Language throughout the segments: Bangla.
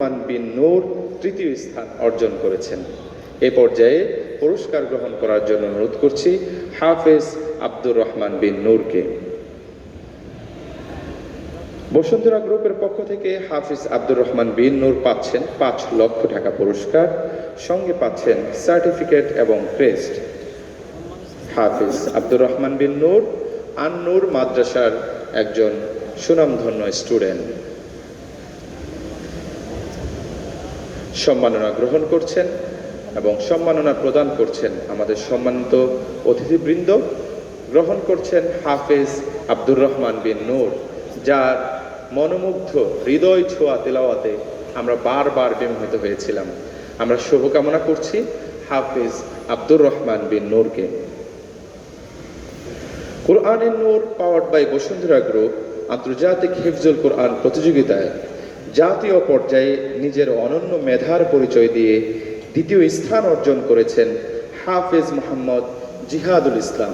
রহমান বিন নূর তৃতীয় স্থান অর্জন করেছেন। এ পর্যায়ে পুরস্কার গ্রহণ করার জন্য অনুরোধ করছি হাফেজ আব্দুর রহমান বিন নূরকে। বসুন্ধরা গ্রুপের পক্ষ থেকে হাফিজ আব্দুর রহমান বিন নূর পাচ্ছেন পাঁচ লক্ষ টাকা পুরস্কার, সঙ্গে পাচ্ছেন সার্টিফিকেট এবং ক্রেস্ট। হাফিজ আব্দুর রহমান বিন নূর, আন্নুর মাদ্রাসার একজন সুনামধন্য স্টুডেন্ট। সম্মাননা গ্রহণ করছেন এবং সম্মাননা প্রদান করছেন আমাদের সম্মানিত অতিথিবৃন্দ। গ্রহণ করছেন হাফেজ আব্দুর রহমান বিন নূর, যার মনোমুগ্ধ হৃদয় ছোঁয়া তেলাওয়াতে আমরা বারবার বিমোহিত হয়েছিলাম। আমরা শুভকামনা করছি হাফেজ আব্দুর রহমান বিন নূরকে। কোরআনের Noor powered by Bashundhara group আন্তর্জাতিক হিফজুল কোরআন প্রতিযোগিতায় জাতীয় পর্যায়ে নিজের অনন্য মেধার পরিচয় দিয়ে দ্বিতীয় স্থান অর্জন করেছেন হাফেজ মোহাম্মদ জিহাদুল ইসলাম।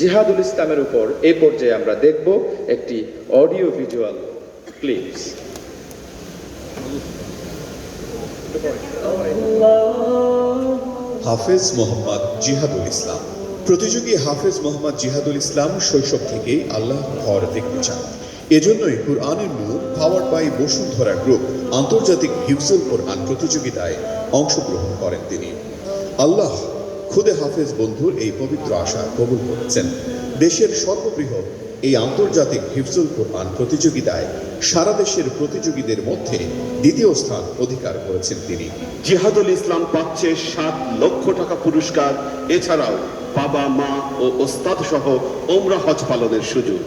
জিহাদুল ইসলামের উপর এ পর্যায়ে আমরা দেখব একটি অডিও ভিজুয়াল ক্লিপস। হাফেজ মোহাম্মদ জিহাদুল ইসলাম। প্রতিযোগী হাফেজ মোহাম্মদ জিহাদুল ইসলাম শৈশব থেকেই আল্লাহ ঘর দেখতে চান। এজন্যই কুরআনের Noor power by Bashundhara group আন্তর্জাতিক হিফজুল কোরআন প্রতিযোগিতায় অংশগ্রহণ করেন তিনি। আল্লাহ খুদে হাফেজ বন্ধুর এই পবিত্র আশা কবুল করেছেন। দেশের সর্ববৃহৎ এই আন্তর্জাতিক হিফজুল কোরআন প্রতিযোগিতায় সারা দেশের প্রতিযোগীদের মধ্যে দ্বিতীয় স্থান অধিকার করেছেন তিনি। জিহাদুল ইসলাম পাচ্ছে সাত লক্ষ টাকা পুরস্কার, এছাড়াও বাবা, মা ও ওস্তাদ সহ ওমরা হজ পালনের সুযোগ।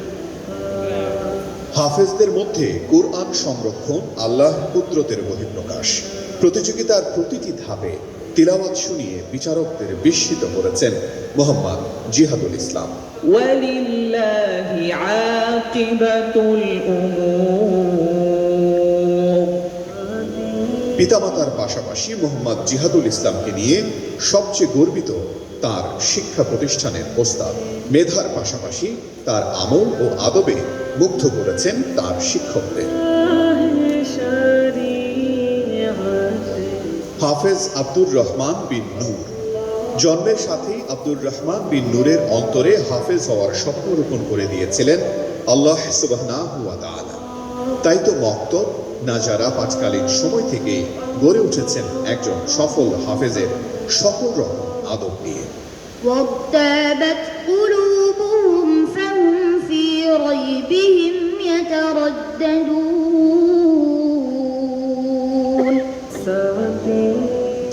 হাফেজদের মধ্যে কোরআন সংরক্ষণ আল্লাহ কুদরতের বহিঃপ্রকাশ। প্রতিযোগিতার প্রতিটি ধাপে তিলাওয়াত শুনিয়ে বিচারকদের বিস্মিত করেছেন মোহাম্মদ জিহাদুল ইসলাম। পিতামাতার পাশাপাশি মোহাম্মদ জিহাদুল ইসলামকে নিয়ে সবচেয়ে গর্বিত তার শিক্ষা প্রতিষ্ঠানের প্রস্তাব। মেধার পাশাপাশি তার আমল ও আদবে মুগ্ধ করেছেন তার শিক্ষকদের। হাফেজ আব্দুর রহমান বিন নূর। জন্মের সাথেই আব্দুর রহমান বিন নূরের অন্তরে হাফেজ হওয়ার স্বপ্ন রোপণ করে দিয়েছিলেন আল্লাহ সুবহানাহু ওয়া তাআলা। তাই তো মক্তব নাজারা পাঁচকালীন সময় থেকে গড়ে উঠেছেন একজন সফল হাফেজের সকল রকম আদব নিয়ে। ريبهم يترددون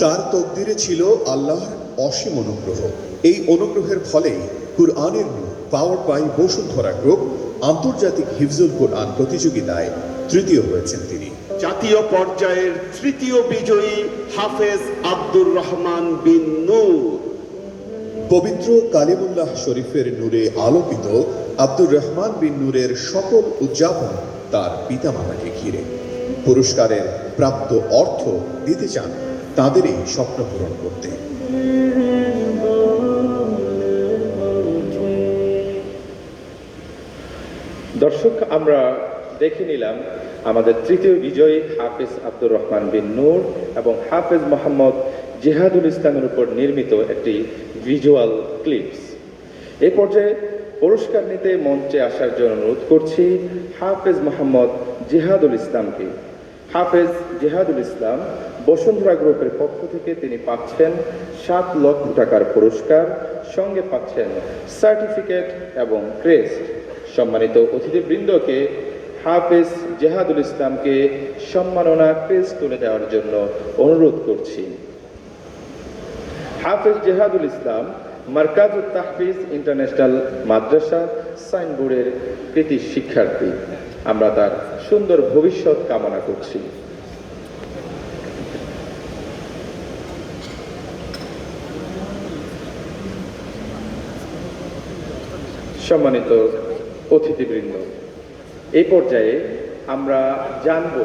তার তকদিরে ছিল আল্লাহর অসীম অনুগ্রহ এই অনুগ্রহের ফলেই কুরআনের পাওয়ার বাই বসুন্ধরা গ্রুপ আন্তর্জাতিক হিফজুল কোরআন প্রতিযোগিতায় তৃতীয় হয়েছেন তিনি জাতীয় পর্যায়ের তৃতীয় বিজয়ী হাফেজ আব্দুর রহমান বিন নূর পবিত্র কালিমুল্লাহ শরীফের নূরে আলোকিত আব্দুর রহমান বিন নূরের সকল উদযাপন তার পিতামাতাকে ঘিরে। পুরস্কারের প্রাপ্ত অর্থ দিতে চান তাদেরই স্বপ্ন পূরণ করতে। দর্শক, আমরা দেখে নিলাম আমাদের তৃতীয় বিজয়ী হাফেজ আব্দুর রহমান বিন নূর এবং হাফেজ মোহাম্মদ জিহাদুল ইসলামের উপর নির্মিত একটি ভিজুয়াল ক্লিপস। এ পর্যায়ে পুরস্কার নিতে মঞ্চে আসার জন্য অনুরোধ করছি হাফেজ মোহাম্মদ জেহাদুল ইসলামকে। হাফেজ জেহাদুল ইসলাম বসুন্ধরা গ্রুপের পক্ষ থেকে তিনি পাচ্ছেন সাত লক্ষ টাকার পুরস্কার, সঙ্গে পাচ্ছেন সার্টিফিকেট এবং ক্রেস্ট। সম্মানিত অতিথিবৃন্দকে হাফেজ জেহাদুল ইসলামকে সম্মাননা ক্রেস্ট তুলে দেওয়ার জন্য অনুরোধ করছি। হাফেজ জেহাদুল ইসলাম, মার্কাজুত তাহফিজ ইন্টারন্যাশনাল মাদ্রাসা, সাইনবোর্ডের কৃতি শিক্ষার্থী। আমরা তার সুন্দর ভবিষ্যৎ কামনা করছি। সম্মানিত অতিথিবৃন্দ এই পর্যায়ে আমরা জানব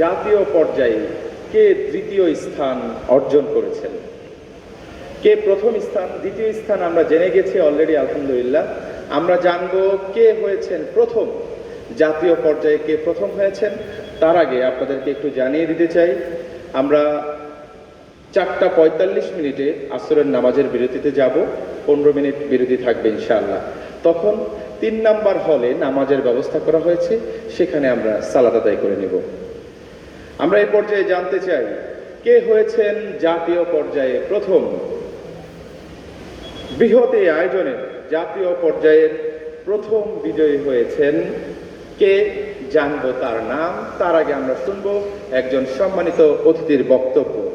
জাতীয় পর্যায়ে কে তৃতীয় স্থান অর্জন করেছেন। কে প্রথম স্থান, দ্বিতীয় স্থান আমরা জেনে গেছি অলরেডি আলহামদুলিল্লাহ। আমরা জানব কে হয়েছেন প্রথম, জাতীয় পর্যায়ে কে প্রথম হয়েছেন। তার আগে আপনাদেরকে একটু জানিয়ে দিতে চাই, আমরা চারটা পঁয়তাল্লিশ মিনিটে আসরের নামাজের বিরতিতে যাব, পনেরো মিনিট বিরতি থাকবে ইনশাআল্লাহ। তখন তিন নাম্বার হলে নামাজের ব্যবস্থা করা হয়েছে, সেখানে আমরা সালাদ আদায় করে নেব। আমরা এই পর্যায়ে জানতে চাই, কে হয়েছেন জাতীয় পর্যায়ে প্রথম? বৃহৎ এই আয়োজনে জাতীয় পর্যায়ের প্রথম বিজয়ী হয়েছেন কে জানব তার নাম, তার আগে আমরা শুনব একজন সম্মানিত অতিথির বক্তব্য।